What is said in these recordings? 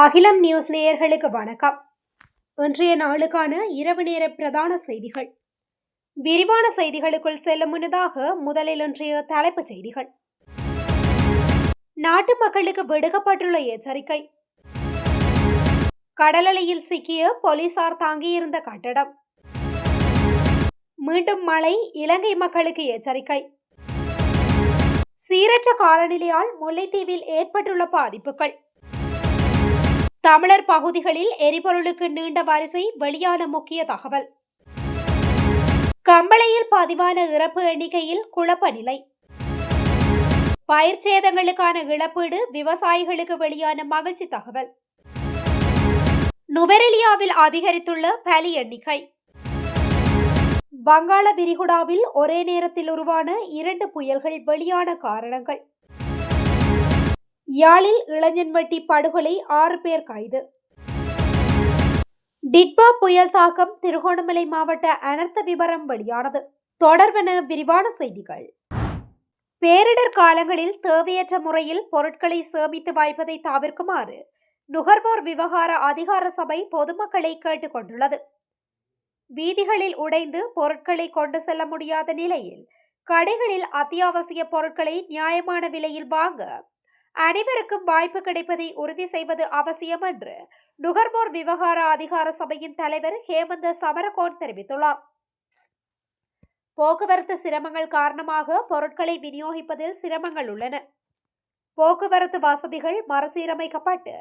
அகிலம் நியூஸ் நேயர்களுக்கு வணக்கம். இன்றைய நாளுக்கான இரவு நேர பிரதான செய்திகள். விரிவான செய்திகளுக்குள் செல்லும் முன்னதாக முதலில் இன்றைய தலைப்புச் செய்திகள். நாட்டு மக்களுக்கு விடுக்கப்பட்டுள்ள எச்சரிக்கை. கடலலையில் சிக்கிய போலீசார் தாங்கியிருந்த கட்டடம். மீண்டும் மழை இலங்கை மக்களுக்கு எச்சரிக்கை. சீரற்ற காலநிலையால் முல்லைத்தீவில் ஏற்பட்டுள்ள பாதிப்புகள். தமிழர் பகுதிகளில் எரிபொருளுக்கு நீண்ட வரிசை வெளியான முக்கிய தகவல். கம்பளையில் பதிவான இறப்பு எண்ணிக்கையில் குழப்ப நிலை. பயிர் சேதங்களுக்கான இழப்பீடு விவசாயிகளுக்கு வெளியான மகிழ்ச்சி தகவல். நுவரெலியாவில் அதிகரித்துள்ள பலி எண்ணிக்கை. வங்காள விரிகுடாவில் ஒரே நேரத்தில் உருவான இரண்டு புயல்கள் வெளியான காரணங்கள். யாழில் இளைஞன்வெட்டி படுகொலை ஆறு பேர் கைது. டிட்வா புயல் தாக்கம் திருகோணமலை மாவட்ட அனர்த்த விவரம் வெளியானது. தொடர்வென விரிவான செய்திகள். பேரிடர் காலங்களில் தேவையற்ற முறையில் பொருட்களை சேமித்து வைப்பதை தவிர்க்குமாறு நுகர்வோர் விவகார அதிகார சபை பொதுமக்களை கேட்டுக்கொண்டுள்ளது வீதிகளில் உடைந்து பொருட்களை கொண்டு செல்ல முடியாத நிலையில் கடைகளில் அத்தியாவசிய பொருட்களை நியாயமான விலையில் வாங்க அனைவருக்கும் வாய்ப்பு கிடைப்பதை உறுதி செய்வது அவசியம் என்று நுகர்வோர் விவகார அதிகார சபையின் தலைவர் ஹேமந்த சமரகோன் தெரிவித்துள்ளார். போக்குவரத்து சிரமங்கள் காரணமாக பொருட்களை விநியோகிப்பதில் சிரமங்கள் உள்ளன. போக்குவரத்து வசதிகள் மறுசீரமைக்கப்பட்டு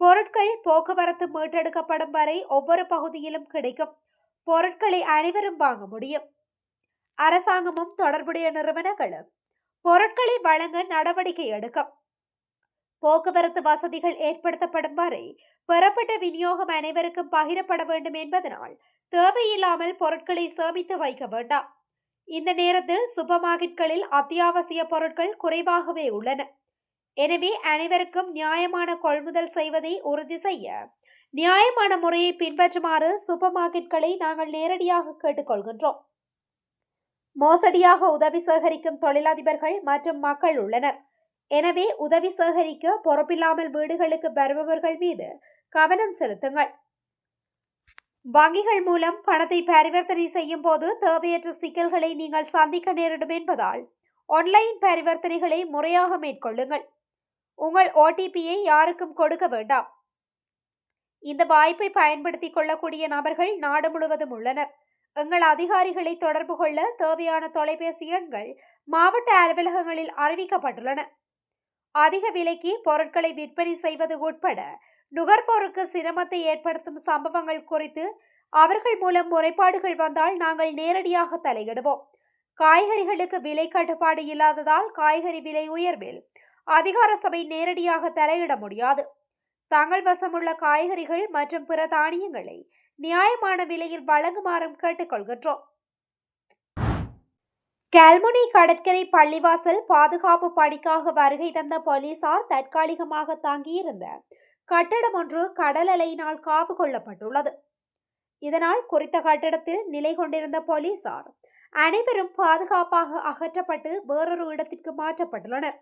பொருட்கள் போக்குவரத்து மீட்டெடுக்கப்படும் வரை ஒவ்வொரு பகுதியிலும் கிடைக்கும். பொருட்களை அனைவரும் வாங்க முடியும். அரசாங்கமும் தொடர்புடைய நிறுவனங்களும் பொருட்களை வழங்க நடவடிக்கை எடுக்கும். போக்குவரத்து வசதிகள் ஏற்படுத்தப்படும் வரை பெறப்பட்ட விநியோகம் அனைவருக்கும் பகிரப்பட வேண்டும் என்பதனால் தேவையில்லாமல் பொருட்களை சேமித்து வைக்க வேண்டாம். இந்த நேரத்தில் சூப்பர் மார்க்கெட்களில் அத்தியாவசிய பொருட்கள் குறைவாகவே உள்ளன. எனவே அனைவருக்கும் நியாயமான கொள்முதல் செய்வதை உறுதி செய்ய நியாயமான முறையை பின்பற்றுமாறு சூப்பர் மார்க்கெட்களை நாங்கள் நேரடியாக கேட்டுக்கொள்கின்றோம். மோசடியாக உதவி சேகரிக்கும் தொழிலதிபர்கள் மற்றும் மக்கள் உள்ளனர். எனவே உதவி சேகரிக்க பொறுப்பில்லாமல் வீடுகளுக்கு வருபவர்கள் மீது கவனம் செலுத்துங்கள். வங்கிகள் மூலம் பணத்தை பரிவர்த்தனை செய்யும் போது தேவையற்ற சிக்கல்களை நீங்கள் சந்திக்க நேரிடும் என்பதால் ஆன்லைன் பரிவர்த்தனைகளை முறையாக மேற்கொள்ளுங்கள். உங்கள் ஓடிபியை யாருக்கும் கொடுக்க வேண்டாம். இந்த வாய்ப்பை பயன்படுத்திக் கொள்ளக்கூடிய நபர்கள் நாடு முழுவதும் உள்ளனர். எங்கள் அதிகாரிகளை தொடர்பு கொள்ள தேவையான தொலைபேசி எண்கள் மாவட்ட அலுவலகங்களில் அறிவிக்கப்பட்டுள்ளன. அதிக விலைக்கு பொருட்களை விற்பனை செய்வது உட்பட நுகர்வோருக்கு சிரமத்தை ஏற்படுத்தும் சம்பவங்கள் குறித்து அவர்கள் மூலம் முறைப்பாடுகள் வந்தால் நாங்கள் நேரடியாக தலையிடுவோம். காய்கறிகளுக்கு விலை கட்டுப்பாடு இல்லாததால் காய்கறி விலை உயர்வில் அதிகார சபை நேரடியாக தலையிட முடியாது. தங்கள் வசமுள்ள காய்கறிகள் மற்றும் பிற தானியங்களை நியாயமான விலையில் வழங்குமாறும் கேட்டுக்கொள்கின்றோம். கல்முனை கடற்கரை பள்ளிவாசல் பாதுகாப்பு பணிக்காக வருகை தந்த போலீசார் தற்காலிகமாக தாங்கியிருந்த கட்டடம் ஒன்று கடல் அலையினால் காவு கொள்ளப்பட்டுள்ளது. இதனால் குறித்த கட்டடத்தில் நிலை கொண்டிருந்த போலீசார் அனைவரும் பாதுகாப்பாக அகற்றப்பட்டு வேறொரு இடத்திற்கு மாற்றப்பட்டுள்ளனர்.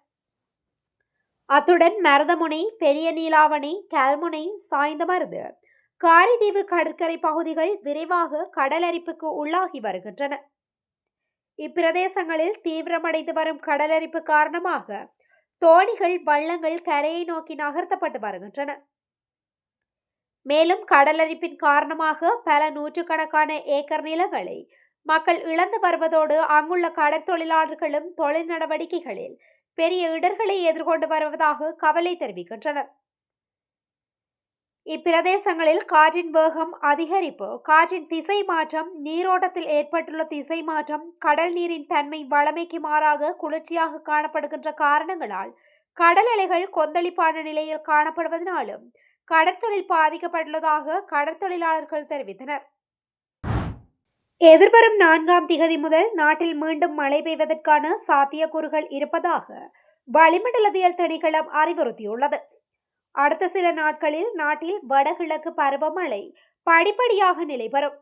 அத்துடன் மருதமுனை பெரிய நீலாவணை கல்முனை சாய்ந்தமருது காரிதீவு கடற்கரை பகுதிகள் விரைவாக கடலரிப்புக்கு உள்ளாகி வருகின்றன. இப்பிரதேசங்களில் தீவிரமடைந்து வரும் கடலரிப்பு காரணமாக தோணிகள் வள்ளங்கள் கரையை நோக்கி நகர்த்தப்பட்டு வருகின்றன. மேலும் கடலரிப்பின் காரணமாக பல நூற்றுக்கணக்கான ஏக்கர் நிலங்களை மக்கள் இழந்து வருவதோடு அங்குள்ள கடற்தொழிலாளர்களும் தொழில் நடவடிக்கைகளில் பெரிய இடர்களை எதிர்கொண்டு வருவதாக கவலை தெரிவிக்கின்றனர். இப்பிரதேசங்களில் காற்றின் வேகம் அதிகரிப்பு காற்றின் திசை மாற்றம் நீரோட்டத்தில் ஏற்பட்டுள்ள திசை மாற்றம் கடல் நீரின் தன்மை வளமைக்கு மாறாக குளிர்ச்சியாக காணப்படுகின்ற காரணங்களால் கடல் அலைகள் கொந்தளிப்பான நிலையில் காணப்படுவதனாலும் கடற்தொழில் பாதிக்கப்பட்டுள்ளதாக கடற்தொழிலாளர்கள் தெரிவித்தனர். எதிர்வரும் நான்காம் திகதி முதல் நாட்டில் மீண்டும் மழை பெய்வதற்கான சாத்தியக்கூறுகள் இருப்பதாக வளிமண்டலவியல் திணைக்களம் அறிவுறுத்தியுள்ளது. அடுத்த சில நாட்களில் நாட்டில் வடகிழக்கு பருவமழை படிப்படியாக நிலைபெறும்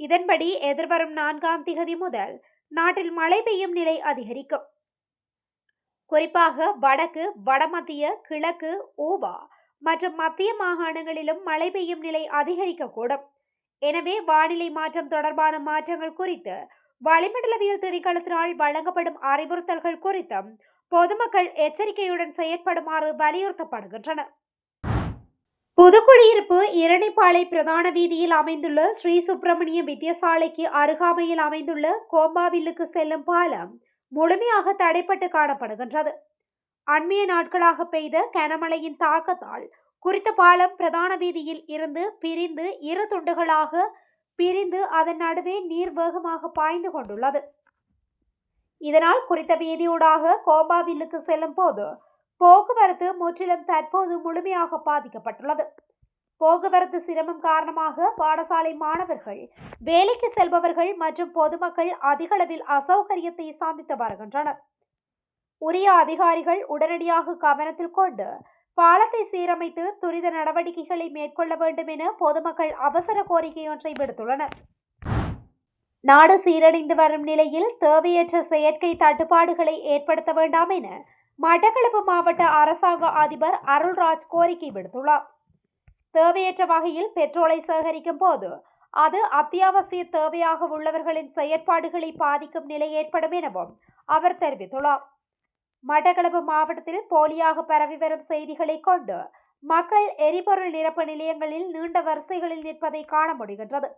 இதன்படி எதிர்வரும் நான்காம் திகதி முதல் நாட்டில் மழை பெய்யும் நிலை அதிகரிக்கும். குறிப்பாக வடக்கு வடமத்திய கிழக்கு ஊவா மற்றும் மத்திய மாகாணங்களிலும் மழை பெய்யும் நிலை அதிகரிக்கக்கூடும். எனவே வானிலை மாற்றம் தொடர்பான மாற்றங்கள் குறித்து வளிமண்டலவியல் திணைக்களத்தினால் வழங்கப்படும் அறிவுறுத்தல்கள் குறித்தும் பொதுமக்கள் எச்சரிக்கையுடன் செயற்படுமாறு வலியுறுத்தப்படுகின்றனர். புதுக்குடியிருப்பு இரணிப்பாளை பிரதான வீதியில் அமைந்துள்ள ஸ்ரீ சுப்பிரமணிய வித்தியசாலைக்கு அருகாமையில் அமைந்துள்ள கோம்பாவில்லுக்கு செல்லும் பாலம் முழுமையாக தடைப்பட்டு காணப்படுகின்றது. அண்மைய நாட்களாக பெய்த கனமழையின் தாக்கத்தால் குறித்த பாலம் பிரதான வீதியில் இருந்து பிரிந்து இரு துண்டுகளாக பிரிந்து அதன் நடுவே நீர் வேகமாக பாய்ந்து கொண்டுள்ளது. இதனால் குறித்த வீதியூடாக கோம்பாவில்லுக்கு செல்லும் போது போக்குவரத்து முற்றிலும் தற்போது முழுமையாக பாதிக்கப்பட்டுள்ளது. போக்குவரத்து சிரமம் காரணமாக பாடசாலை மாணவர்கள் வேலைக்கு செல்பவர்கள் மற்றும் பொதுமக்கள் அதிகளவில் அசௌகரியத்தை சந்தித்து வருகின்றனர். உரிய அதிகாரிகள் உடனடியாக கவனத்தில் கொண்டு பாலத்தை சீரமைத்து துரித நடவடிக்கைகளை மேற்கொள்ள வேண்டும் என பொதுமக்கள் அவசர கோரிக்கை ஒன்றை விடுத்துள்ளனர். நாடு சீரடைந்து வரும் நிலையில் தேவையற்ற செயற்கை தட்டுப்பாடுகளை ஏற்படுத்த வேண்டாம் என மட்டக்களப்பு மாவட்ட அரசாங்க அதிபர் அருள்ராஜ் கோரிக்கை விடுத்துள்ளார். தேவையற்ற வகையில் பெட்ரோலை சேகரிக்கும் போது அது அத்தியாவசிய தேவையாக உள்ளவர்களின் செயற்பாடுகளை பாதிக்கும் நிலை ஏற்படும் எனவும் அவர் தெரிவித்துள்ளார். மட்டக்களப்பு மாவட்டத்தில் போலியாக பரவி வரும் செய்திகளை கொண்டு மக்கள் எரிபொருள் நிரப்பு நிலையங்களில் நீண்ட வரிசைகளில் நிற்பதை காண முடிகின்றது.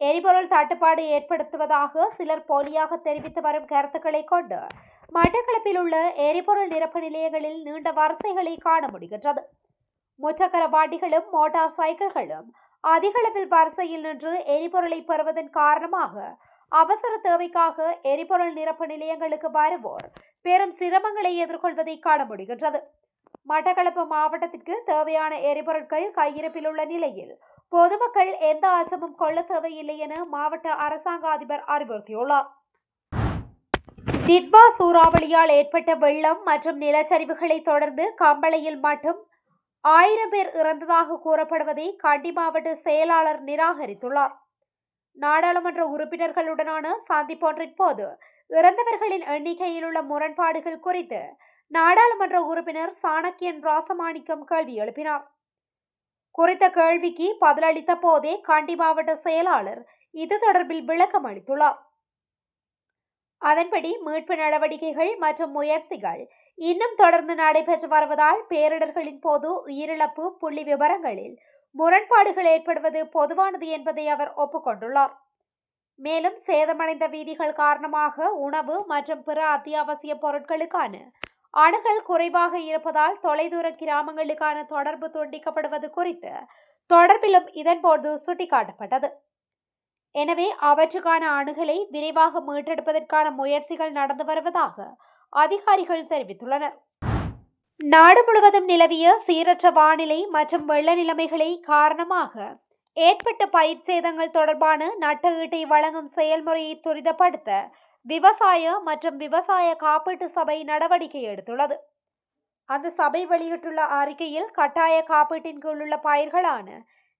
எரிபொருள் தட்டுப்பாடு ஏற்படுத்துவதாக சிலர் போலியாக தெரிவித்து வரும் கருத்துக்களை கொண்டு மட்டக்களப்பில் உள்ள எரிபொருள் நிரப்பு நிலையங்களில் நீண்ட வரிசைகளை காண முடிகின்றது. முச்சக்கர வாட்டிகளும் மோட்டார் சைக்கிள்களும் அதிகளவில் வரிசையில் நின்று எரிபொருளை பெறுவதன் காரணமாக அவசர தேவைக்காக எரிபொருள் நிரப்பு நிலையங்களுக்கு வருவோர் பெரும் சிரமங்களை எதிர்கொள்வதை காண முடிகின்றது. மட்டக்களப்பு மாவட்டத்திற்கு தேவையான எரிபொருட்கள் கையிருப்பில் உள்ள நிலையில் பொதுமக்கள் எந்த அச்சமும் கொள்ள தேவையில்லை என மாவட்ட அரசாங்க அதிபர் அறிவுறுத்தியுள்ளார். டிட்வா சூறாவளியால் ஏற்பட்ட வெள்ளம் மற்றும் நிலச்சரிவுகளை தொடர்ந்து கம்பளையில் மட்டும் ஆயிரம் பேர் இறந்ததாக கூறப்படுவதை கண்டி மாவட்ட செயலாளர் நிராகரித்துள்ளார். நாடாளுமன்ற உறுப்பினர்களுடனான சந்திப்பொன்றின் போது இறந்தவர்களின் எண்ணிக்கையில் உள்ள முரண்பாடுகள் குறித்து நாடாளுமன்ற உறுப்பினர் சாணக்கியன் ராசமாணிக்கம் கேள்வி எழுப்பினார். குறித்த கேள்விக்கு பதிலளித்த போதே கண்டி மாவட்ட செயலாளர் இது தொடர்பில் விளக்கம் அளித்துள்ளார். அதன்படி மீட்பு நடவடிக்கைகள் மற்றும் முயற்சிகள் இன்னும் தொடர்ந்து நடைபெற்று வருவதால் பேரிடர்களின் போது உயிரிழப்பு புள்ளி விவரங்களில் முரண்பாடுகள் ஏற்படுவது பொதுவானது என்பதை அவர் ஒப்புக்கொண்டுள்ளார். மேலும் சேதமடைந்த வீதிகள் காரணமாக உணவு மற்றும் பிற அத்தியாவசிய பொருட்களுக்கான அணுகல் குறைவாக இருப்பதால் தொலைதூர கிராமங்களுக்கான தொடர்பு துண்டிக்கப்படுவது குறித்து தொடர்பிலும் இதன்போது சுட்டிக்காட்டப்பட்டது. எனவே அவற்றுக்கான அணுகலை விரைவாக மீட்டெடுப்பதற்கான முயற்சிகள் நடந்து வருவதாக அதிகாரிகள் தெரிவித்துள்ளனர். நாடு முழுவதும் நிலவிய சீரற்ற வானிலை மற்றும் வெள்ள நிலைமைகளை காரணமாக ஏற்பட்ட பயிர் சேதங்கள் தொடர்பான நட்ட ஈட்டை வழங்கும் செயல்முறையை துரிதப்படுத்த விவசாய மற்றும் விவசாய காப்பீட்டு சபை நடவடிக்கை எடுத்துள்ளது. அந்த சபை வெளியிட்டுள்ள அறிக்கையில் கட்டாய காப்பீட்டின் கீழ் உள்ள பயிர்களான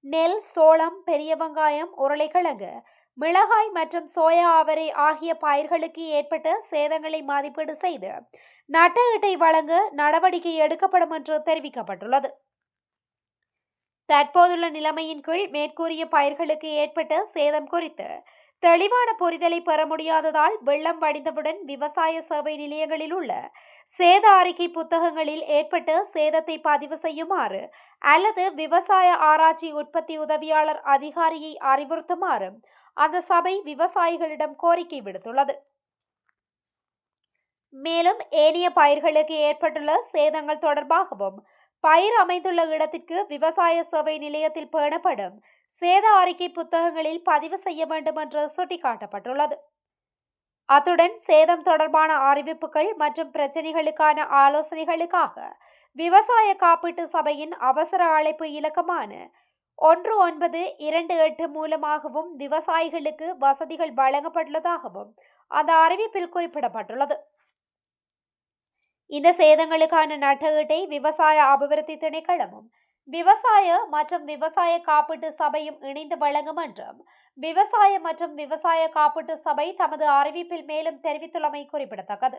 நெல் சோளம் பெரிய வெங்காயம் உருளைக்கிழங்கு மிளகாய் மற்றும் சோயா அவரை ஆகிய பயிர்களுக்கு ஏற்பட்ட சேதங்களை மதிப்பீடு செய்து நட்ட ஈட்டை வழங்க நடவடிக்கை எடுக்கப்படும் என்று தெரிவிக்கப்பட்டுள்ளது. தற்போதுள்ள நிலைமையின் கீழ் மேற்கூறிய பயிர்களுக்கு ஏற்பட்ட சேதம் குறித்து தெளிவான புரிதலை பெற முடியாததால் வெள்ளம் வடிந்தவுடன் விவசாய சேவை நிலையங்களில் உள்ள சேத அறிக்கை புத்தகங்களில் ஏற்பட்ட சேதத்தை பதிவு செய்யுமாறு அல்லது விவசாய ஆராய்ச்சி உற்பத்தி உதவியாளர் அதிகாரியை அறிவுறுத்துமாறு அந்த சபை விவசாயிகளிடம் கோரிக்கை விடுத்துள்ளது. மேலும் ஏனைய பயிர்களுக்கு ஏற்பட்டுள்ள சேதங்கள் தொடர்பாகவும் பயிர் அமைந்துள்ள இடத்திற்கு விவசாய சேவை நிலையத்தில் பேணப்படும் சேத அறிக்கை புத்தகங்களில் பதிவு செய்ய வேண்டும் என்று சுட்டிக்காட்டப்பட்டுள்ளது. அத்துடன் சேதம் தொடர்பான அறிவிப்புகள் மற்றும் பிரச்சனைகளுக்கான ஆலோசனைகளுக்காக விவசாய காப்பீட்டு சபையின் அவசர அழைப்பு இலக்கமான ஒன்று ஒன்பது இரண்டு எட்டு மூலமாகவும் விவசாயிகளுக்கு வசதிகள் வழங்கப்பட்டுள்ளதாகவும் அந்த அறிவிப்பில் குறிப்பிடப்பட்டுள்ளது. இந்த சேதங்களுக்கான நட்டஈட்டை விவசாய அபிவிருத்தி திணைக்களமும் விவசாய மற்றும் விவசாய காப்பீட்டு சபையும் இணைந்து வழங்கும் என்றும் விவசாய மற்றும் விவசாய காப்பீட்டு சபை தமது அறிவிப்பில் மேலும் தெரிவித்துள்ளமை குறிப்பிடத்தக்கது.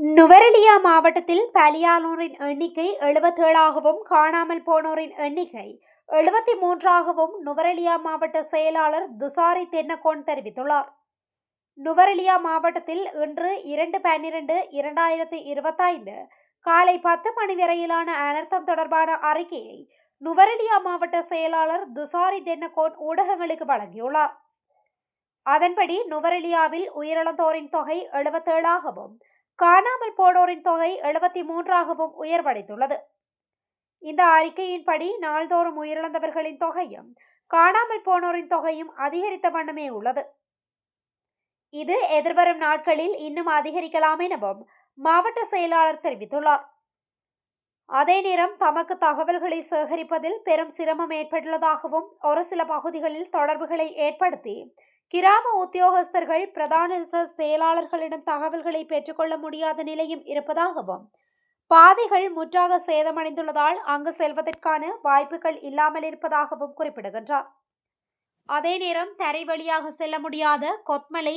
நுவரெலியா மாவட்டத்தில் பலியானோரின் எண்ணிக்கை எழுபத்தேழாகவும் காணாமல் போனோரின் எண்ணிக்கை எழுபத்தி மூன்றாகவும் நுவரெலியா மாவட்ட செயலாளர் துசாரி தென்னகோன் தெரிவித்துள்ளார். நுவரெலியா மாவட்டத்தில் இன்று இரண்டு பன்னிரண்டு இரண்டாயிரத்தி இருபத்தைந்து காலை பத்து மணி வரையிலான அனர்த்தம் தொடர்பான அறிக்கையை நுவரெலியா மாவட்ட செயலாளர் துசாரி தென்னகோன் ஊடகங்களுக்கு வழங்கியுள்ளார். அதன்படி நுவரெலியாவில் உயிரிழந்தோரின் தொகை எழுபத்தேழாகவும் காணாமல் போனோரின் தொகை எழுபத்தி மூன்றாகவும் உயர்வடைந்துள்ளது. இந்த அறிக்கையின்படி நாள்தோறும் உயிரிழந்தவர்களின் தொகையும் காணாமல் போனோரின் தொகையும் அதிகரித்த வண்ணமே உள்ளது. இது எதிர்வரும் நாட்களில் இன்னும் அதிகரிக்கலாம் எனவும் மாவட்ட செயலாளர் தெரிவித்துள்ளார். அதே நேரம் தமக்கு தகவல்களை சேகரிப்பதில் பெரும் சிரமம் ஏற்பட்டுள்ளதாகவும் ஒரு சில பகுதிகளில் தொடர்புகளை ஏற்படுத்தி கிராம உத்தியோகஸ்தர்கள் பிரதான செயலாளர்களிடம் தகவல்களை பெற்றுக்கொள்ள முடியாத நிலையும் இருப்பதாகவும் பாதைகள் முற்றாக சேதமடைந்துள்ளதால் அங்கு செல்வதற்கான வாய்ப்புகள் இல்லாமல் இருப்பதாகவும் குறிப்பிடுகின்றார். அதே நேரம் தரை வழியாக செல்ல முடியாத கொத்மலை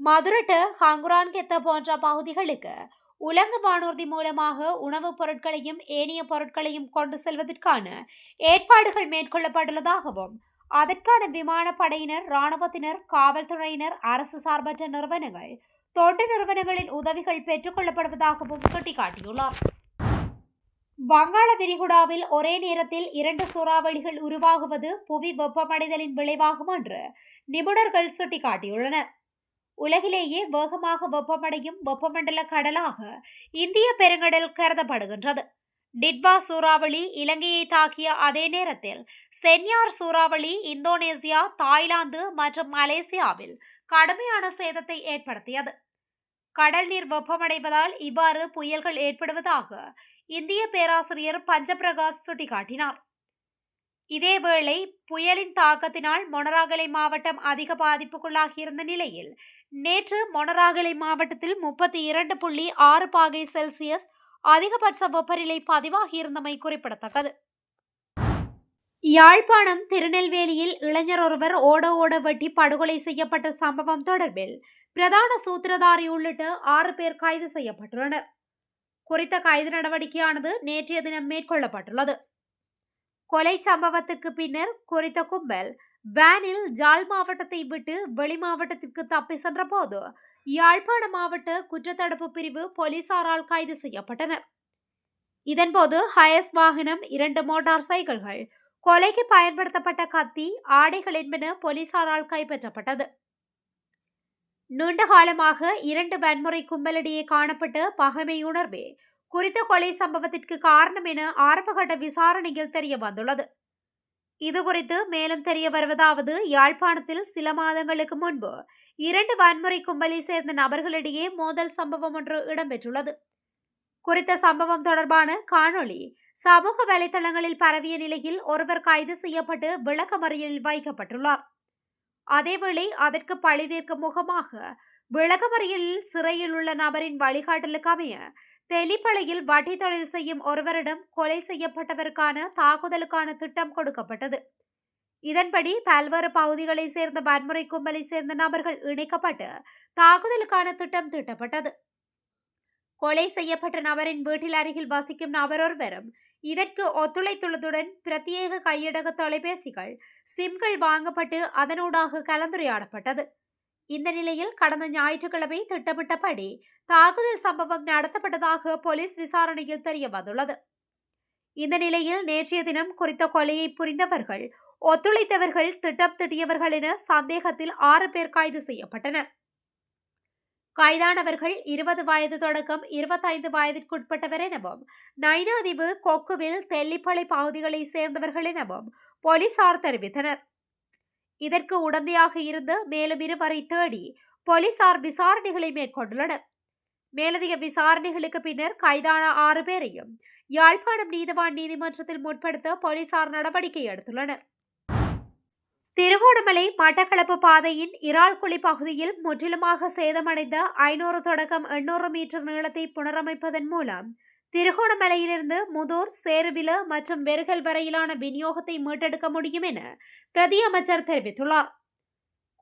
மதுரட்டு ஹங்குரான்கெத்த போன்ற பகுதிகளுக்கு உலங்கு வானூர்தி மூலமாக உணவுப் பொருட்களையும் ஏனைய பொருட்களையும் கொண்டு செல்வதற்கான ஏற்பாடுகள் மேற்கொள்ளப்பட்டுள்ளதாகவும் அதற்கான விமானப்படையினர் இராணுவத்தினர் காவல்துறையினர் அரசு சார்பற்ற நிறுவனங்கள் தொண்டு நிறுவனங்களின் உதவிகள் பெற்றுக் கொள்ளப்படுவதாகவும் சுட்டிக்காட்டியுள்ளார். வங்காள விரிகுடாவில் ஒரே நேரத்தில் இரண்டு சூறாவளிகள் உருவாகுவது புவி வெப்பமடைதலின் விளைவாகும் என்று நிபுணர்கள் சுட்டிக்காட்டியுள்ளனர். உலகிலேயே வேகமாக வெப்பமடையும் வெப்பமண்டல கடலாக இந்திய பெருங்கடல் கருதப்படுகின்றது. டிட்வா சூறாவளி இலங்கையை தாக்கிய அதே நேரத்தில் சென்யார் சூறாவளி இந்தோனேசியா தாய்லாந்து மற்றும் மலேசியாவில் கடுமையான சேதத்தை ஏற்படுத்தியது. கடல் நீர் வெப்பமடைவதால் இவ்வாறு புயல்கள் ஏற்படுவதாக இந்திய பேராசிரியர் பஞ்சபிரகாஷ் சுட்டிக்காட்டினார். இதேவேளை புயலின் தாக்கத்தினால் மொனராகலை மாவட்டம் அதிக பாதிப்புக்குள்ளாகியிருந்த நிலையில் நேற்று மொனராகலை மாவட்டத்தில் முப்பத்தி இரண்டு புள்ளி ஆறு பாகை செல்சியஸ் அதிகபட்ச வெப்பநிலை பதிவாகியிருந்தமை குறிப்பிடத்தக்கது. யாழ்ப்பாணம் திருநெல்வேலியில் இளைஞர் ஒருவர் ஓட ஓட வெட்டி படுகொலை செய்யப்பட்ட சம்பவம் தொடர்பில் பிரதான சூத்திரதாரி உள்ளிட்ட ஆறு பேர் கைது செய்யப்பட்டுள்ளனர். குறித்த கைது நடவடிக்கையானது நேற்றைய தினம் மேற்கொள்ளப்பட்டுள்ளது. கொலை சம்பவத்துக்கு பின்னர் குறித்த கும்பல் வேனில் ஜாழ் மாவட்டத்தை விட்டு வெளி மாவட்டத்திற்கு தப்பி சென்ற போது யாழ்ப்பாண மாவட்ட குற்றத்தடுப்பு பிரிவு போலீசாரால் கைது செய்யப்பட்டனர். இதன்போது ஹயஸ் வாகனம் இரண்டு மோட்டார் சைக்கிள்கள் கொலைக்கு பயன்படுத்தப்பட்ட கத்தி ஆடைகள் என்பன போலீசாரால் கைப்பற்றப்பட்டது. நீண்ட காலமாக இரண்டு வன்முறை கும்பலிடையே காணப்பட்ட பகைமையுணர்வே குறித்த கொலை சம்பவத்திற்கு காரணம் என ஆரம்பகட்ட விசாரணையில் தெரிய வந்துள்ளது இது குறித்து மேலும் தெரிய வருவதாவது யாழ்ப்பாணத்தில் சில மாதங்களுக்கு முன்பு இரண்டு வன்முறை கும்பலை சேர்ந்த நபர்களிடையே மோதல் சம்பவம் ஒன்று இடம்பெற்றுள்ளது. குறித்த சம்பவம் தொடர்பான காணொளி சமூக வலைதளங்களில் பரவிய நிலையில் ஒருவர் கைது செய்யப்பட்டு விளக்கமறியலில் வைக்கப்பட்டுள்ளார். அதேவேளை அதற்கு பழிதீர்க்கும் முகமாக விளக்கமறியலில் சிறையில் உள்ள நபரின் வழிகாட்டலுக்கு அமைய தெலிப்பளையில் வட்டி தொழில் செய்யும் ஒருவரிடம் கொலை செய்யப்பட்டவருக்கான தாக்குதலுக்கான திட்டம் கொடுக்கப்பட்டது. இதன்படி பல்வேறு பகுதிகளை சேர்ந்த வன்முறை கும்பலை சேர்ந்த நபர்கள் இணைக்கப்பட்டு தாக்குதலுக்கான திட்டம் தீட்டப்பட்டது. கொலை செய்யப்பட்ட நபரின் வீட்டில் அருகில் வசிக்கும் நபரொருவரும் இதற்கு ஒத்துழைத்துள்ளதுடன் பிரத்யேக கையடக தொலைபேசிகள் சிம்கள் வாங்கப்பட்டு அதனூடாக கலந்துரையாடப்பட்டது. இந்த நிலையில் கடந்த ஞாயிற்றுக்கிழமை திட்டமிட்டபடி தாக்குதல் சம்பவம் நடத்தப்பட்டதாக போலீஸ் விசாரணையில் தெரிய வந்துள்ளது. இந்த நிலையில் நேற்றைய தினம் குறித்த கொலையை புரிந்தவர்கள் ஒத்துழைத்தவர்கள் திட்டம் திட்டியவர்கள் என சந்தேகத்தில் ஆறு பேர் கைது செய்யப்பட்டனர். கைதானவர்கள் இருபது வயது தொடக்கம் இருபத்தைந்து வயதிற்குட்பட்டவர் எனவும் நைனாதீவு கொக்குவில் தெல்லிப்பளை பகுதிகளை சேர்ந்தவர்கள் எனவும் போலீசார் தெரிவித்தனர். இதற்கு உடந்தையாக இருந்து மேலும் இருவரை தேடி போலீசார் விசாரணைகளை மேற்கொண்டுள்ளனர். மேலதிக விசாரணைகளுக்கு பின்னர் கைதான ஆறு பேரையும் யாழ்ப்பாணம் நீதவான் நீதிமன்றத்தில் முற்படுத்த போலீசார் நடவடிக்கை எடுத்துள்ளனர். திருகோணமலை மட்டக்களப்பு பாதையின் இறால்குழி பகுதியில் முற்றிலுமாக சேதமடைந்த ஐநூறு தொடக்கம் எண்ணூறு மீட்டர் நீளத்தை புனரமைப்பதன் மூலம் திருகோணமலையிலிருந்து முதூர் சேருவில மற்றும் வெறுகல் வரையிலான விநியோகத்தை மீட்டெடுக்க முடியும் என பிரதி அமைச்சர் தெரிவித்துள்ளார்.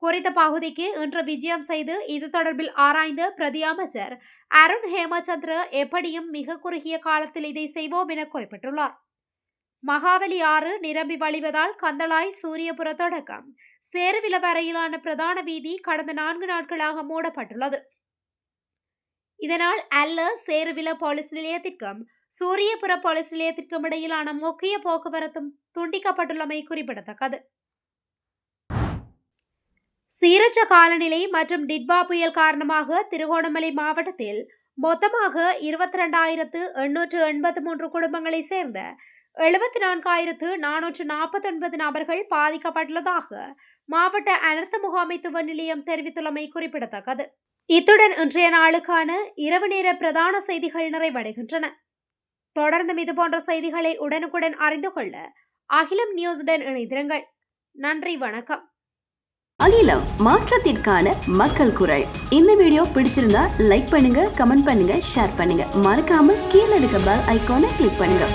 குறித்த பகுதிக்கு இன்று விஜயம் செய்து இது தொடர்பில் ஆராய்ந்த பிரதி அமைச்சர் அருண் ஹேமச்சந்திர எப்படியும் மிக குறுகிய காலத்தில் இதை செய்வோம் என குறிப்பிட்டுள்ளார். மகாவலி ஆறு நிரம்பி வழிவதால் கந்தளாய் சூரியபுர தொடக்கம் சேருவில வரையிலான பிரதான வீதி கடந்த நான்கு நாட்களாக மூடப்பட்டுள்ளது. இதனால் அல்ல சேருவில போலீஸ் நிலையத்திற்கும் சூரியபுர போலீஸ் நிலையத்திற்கும் இடையிலான முக்கிய போக்குவரத்தும் துண்டிக்கப்பட்டுள்ளமை குறிப்பிடத்தக்கது. சீரற்ற காலநிலை மற்றும் டிட்வா புயல் காரணமாக திருகோணமலை மாவட்டத்தில் மொத்தமாக இருபத்தி ரெண்டாயிரத்து எண்ணூற்று எண்பத்தி மூன்று குடும்பங்களை சேர்ந்த எழுபத்தி நான்காயிரத்து நானூற்று நாற்பத்தி ஒன்பது நபர்கள் பாதிக்கப்பட்டுள்ளதாக மாவட்ட அனர்த்த முகாமைத்துவ நிலையம் தெரிவித்துள்ளமை குறிப்பிடத்தக்கது. இத்துடன் இன்றைய நாளுக்கான இரவு நேர பிரதான செய்திகள் நிறைவடைகின்றன. தொடர்ந்தும் இதுபோன்ற செய்திகளை உடனுக்குடன் அறிந்து கொள்ள அகிலம் நியூஸுடன் இணைந்திருங்கள். நன்றி வணக்கம். அகிலம் மாற்றத்திற்கான மக்கள் குரல். இந்த வீடியோ பிடிச்சிருந்தா லைக் பண்ணுங்க கமெண்ட் பண்ணுங்க ஷேர் பண்ணுங்க. மறக்காம கீழே இருக்க பெல் ஐக்கானை கிளிக் பண்ணுங்க.